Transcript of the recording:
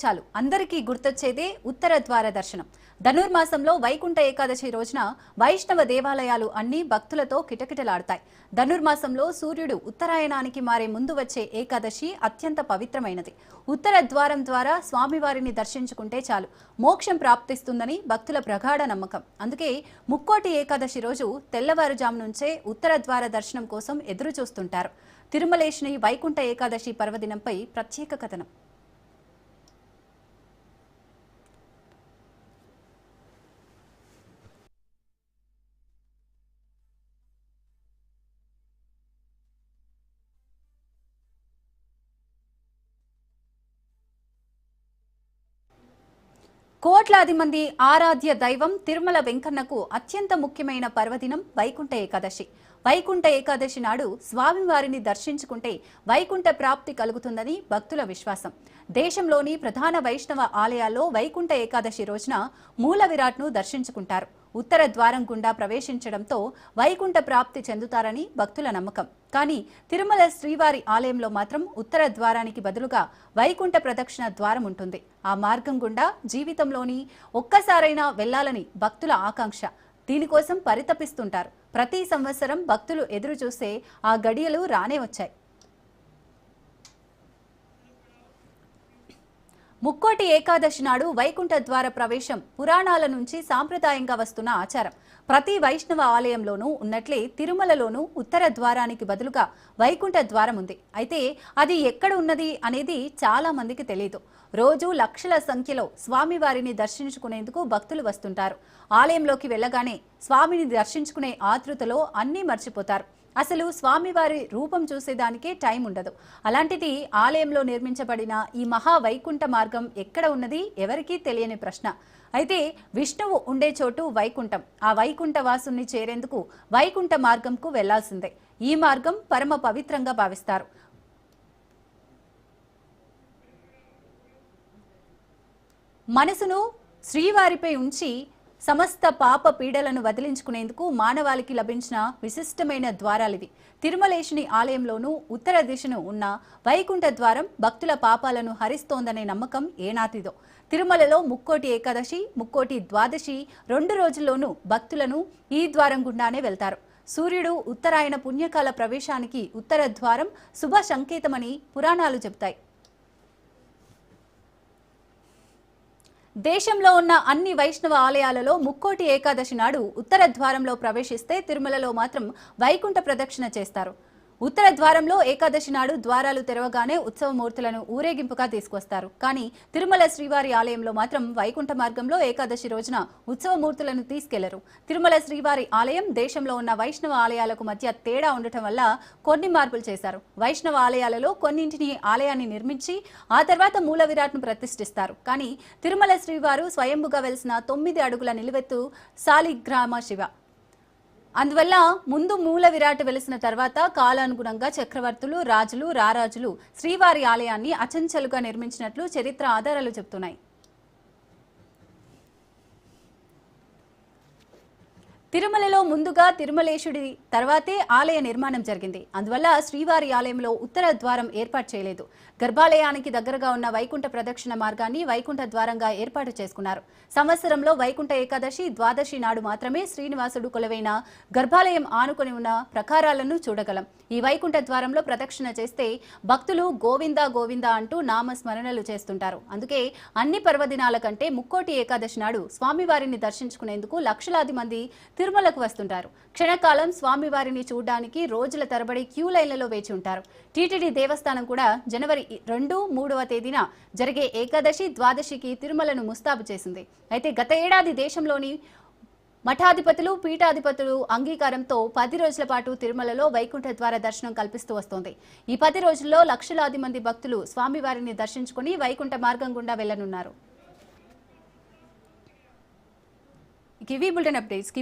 చాలు. అందరికీ గుర్తొచ్చేదే ఉత్తర ద్వార దర్శనం. ధనుర్మాసంలో వైకుంఠ ఏకాదశి రోజున వైష్ణవ దేవాలయాలు అన్ని భక్తులతో కిటకిటలాడతాయి. ధనుర్మాసంలో సూర్యుడు ఉత్తరాయణానికి మారే ముందు వచ్చే ఏకాదశి అత్యంత పవిత్రమైనది. ఉత్తర ద్వారం ద్వారా స్వామివారిని దర్శించుకుంటే చాలు. మోక్షం ప్రాప్తిస్తుందని భక్తుల ప్రగాఢ నమ్మకం. అందుకే ముక్కోటి ఏకాదశి రోజు తెల్లవారుజాము నుంచే ఉత్తర ద్వార దర్శనం కోసం ఎదురు చూస్తుంటారు తిరుమలేశుని వైకుంఠ ఏకాదశి పర్వదినంపై ప్రత్యేక కథనం. కోట్లాది మంది ఆరాధ్య దైవం తిరుమల వెంకన్నకు అత్యంత ముఖ్యమైన పర్వదినం వైకుంఠ ఏకాదశి. వైకుంఠ ఏకాదశి నాడు స్వామివారిని దర్శించుకుంటే వైకుంఠ ప్రాప్తి కలుగుతుందని భక్తుల విశ్వాసం. దేశంలోని ప్రధాన వైష్ణవ ఆలయాల్లో వైకుంఠ ఏకాదశి రోజున మూల విరాట్ను దర్శించుకుంటారు. ఉత్తర ద్వారం గుండా ప్రవేశించడంతో వైకుంఠ ప్రాప్తి చెందుతారని భక్తుల నమ్మకం. కానీ తిరుమల శ్రీవారి ఆలయంలో మాత్రం ఉత్తర ద్వారానికి బదులుగా వైకుంఠ ప్రదక్షిణ ద్వారం ఉంటుంది. ఆ మార్గం గుండా జీవితంలోని ఒక్కసారైనా వెళ్ళాలని భక్తుల ఆకాంక్ష. దీనికోసం పరితపిస్తుంటారు. ప్రతి సంవత్సరం భక్తులు ఎదురు చూస్తే ఆ గడియలు రానే వచ్చాయి. ముక్కోటి ఏకాదశి నాడు వైకుంఠ ద్వార ప్రవేశం పురాణాల నుంచి సాంప్రదాయంగా వస్తున్న ఆచారం. ప్రతి వైష్ణవ ఆలయంలోనూ ఉన్నట్లే తిరుమలలోనూ ఉత్తర ద్వారానికి బదులుగా వైకుంఠ ద్వారం ఉంది. అయితే అది ఎక్కడ ఉన్నది అనేది చాలా మందికి తెలియదు రోజు లక్షల సంఖ్యలో స్వామివారిని దర్శించుకునేందుకు భక్తులు వస్తుంటారు. ఆలయంలోకి వెళ్ళగానే స్వామిని దర్శించుకునే ఆతృతలో అన్నీ మర్చిపోతారు. అసలు స్వామివారి రూపం చూసేదానికే టైం ఉండదు. అలాంటిది ఆలయంలో నిర్మించబడిన ఈ మహా వైకుంఠ మార్గం ఎక్కడ ఉన్నది? ఎవరికీ తెలియని ప్రశ్న. అయితే విష్ణువు ఉండే చోటు వైకుంఠం. ఆ వైకుంఠ వాసుని చేరేందుకు వైకుంఠ మార్గంకు వెళ్ళాల్సిందే. ఈ మార్గం పరమ పవిత్రంగా భావిస్తారు. మనసును శ్రీవారిపై ఉంచి సమస్త పాప పీడలను వదిలించుకునేందుకు మానవాళికి లభించిన విశిష్టమైన ద్వారాలివి తిరుమలేశుని ఆలయంలోనూ ఉత్తర దిశను ఉన్న వైకుంఠ ద్వారం భక్తుల పాపాలను హరిస్తోందనే నమ్మకం ఏనాటిదో. తిరుమలలో ముక్కోటి ఏకాదశి ముక్కోటి ద్వాదశి రెండు రోజుల్లోనూ భక్తులను ఈ ద్వారం గుండానే వెళ్తారు. సూర్యుడు ఉత్తరాయణ పుణ్యకాల ప్రవేశానికి ఉత్తర ద్వారం శుభ సంకేతమని పురాణాలు చెబుతాయి. దేశంలో ఉన్న అన్ని వైష్ణవ ఆలయాలలో ముక్కోటి ఏకాదశి నాడు ఉత్తర ద్వారంలో ప్రవేశిస్తే తిరుమలలో మాత్రం వైకుంఠ ప్రదక్షిణ చేస్తారు. ఉత్తర ద్వారంలో ఏకాదశి నాడు ద్వారాలు తెరవగానే ఉత్సవమూర్తులను ఊరేగింపుగా తీసుకొస్తారు. కానీ తిరుమల శ్రీవారి ఆలయంలో మాత్రం వైకుంఠ మార్గంలో ఏకాదశి రోజున ఉత్సవమూర్తులను తీసుకెళ్ళరు. తిరుమల శ్రీవారి ఆలయం దేశంలో ఉన్న వైష్ణవ ఆలయాలకు మధ్య తేడా ఉండటం వల్ల కొన్ని మార్పులు చేశారు. వైష్ణవ ఆలయాలలో కొన్నింటిని ఆలయాన్ని నిర్మించి ఆ తర్వాత మూల విరాట్ను ప్రతిష్ఠిస్తారు. కానీ తిరుమల శ్రీవారు స్వయంభుగా వెలిసిన తొమ్మిది అడుగుల నిలువెత్తు సాలిగ్రామ శివ. అందువల్ల ముందు మూల విరాట్ వెలిసిన తర్వాత కాలానుగుణంగా చక్రవర్తులు రాజులు రారాజులు శ్రీవారి ఆలయాన్ని అచంచలుగా నిర్మించినట్లు చరిత్ర ఆధారాలు చెబుతున్నాయి. తిరుమలలో ముందుగా తిరుమలేశుడి తర్వాతే ఆలయ నిర్మాణం జరిగింది. అందువల్ల శ్రీవారి ఆలయంలో ఉత్తర ద్వారం ఏర్పాటు చేయలేదు. గర్భాలయానికి దగ్గరగా ఉన్న వైకుంఠ ప్రదక్షిణ మార్గాన్ని వైకుంఠ ద్వారంగా ఏర్పాటు చేసుకున్నారు. సంవత్సరంలో వైకుంఠ ఏకాదశి ద్వాదశి నాడు మాత్రమే శ్రీనివాసుడు కొలవైన గర్భాలయం ఆనుకొని ఉన్న ప్రకారాలను చూడగలం. ఈ వైకుంఠ ద్వారంలో ప్రదక్షిణ చేస్తే భక్తులు గోవిందా గోవిందా అంటూ నామస్మరణలు చేస్తుంటారు. అందుకే అన్ని పర్వదినాల కంటే ముక్కోటి ఏకాదశి నాడు స్వామివారిని దర్శించుకునేందుకు లక్షలాది మంది తిరుమలకు వస్తుంటారు. క్షణకాలం స్వామివారిని చూడడానికి రోజుల తరబడి క్యూ లైన్లలో వేచి ఉంటారు. టీటీడీ దేవస్థానం కూడా జనవరి రెండు మూడవ తేదీన జరిగే ఏకాదశి ద్వాదశికి తిరుమలను ముస్తాబు చేసింది. అయితే గత ఏడాది దేశంలోని మఠాధిపతులు పీఠాధిపతులు అంగీకారంతో పది రోజుల పాటు తిరుమలలో వైకుంఠ ద్వార దర్శనం కల్పిస్తూ వస్తోంది. ఈ పది రోజుల్లో లక్షలాది మంది భక్తులు స్వామివారిని దర్శించుకుని వైకుంఠ మార్గం గుండా వెళ్ళనున్నారు ఇవి బులెటిన్ అప్డేట్స్.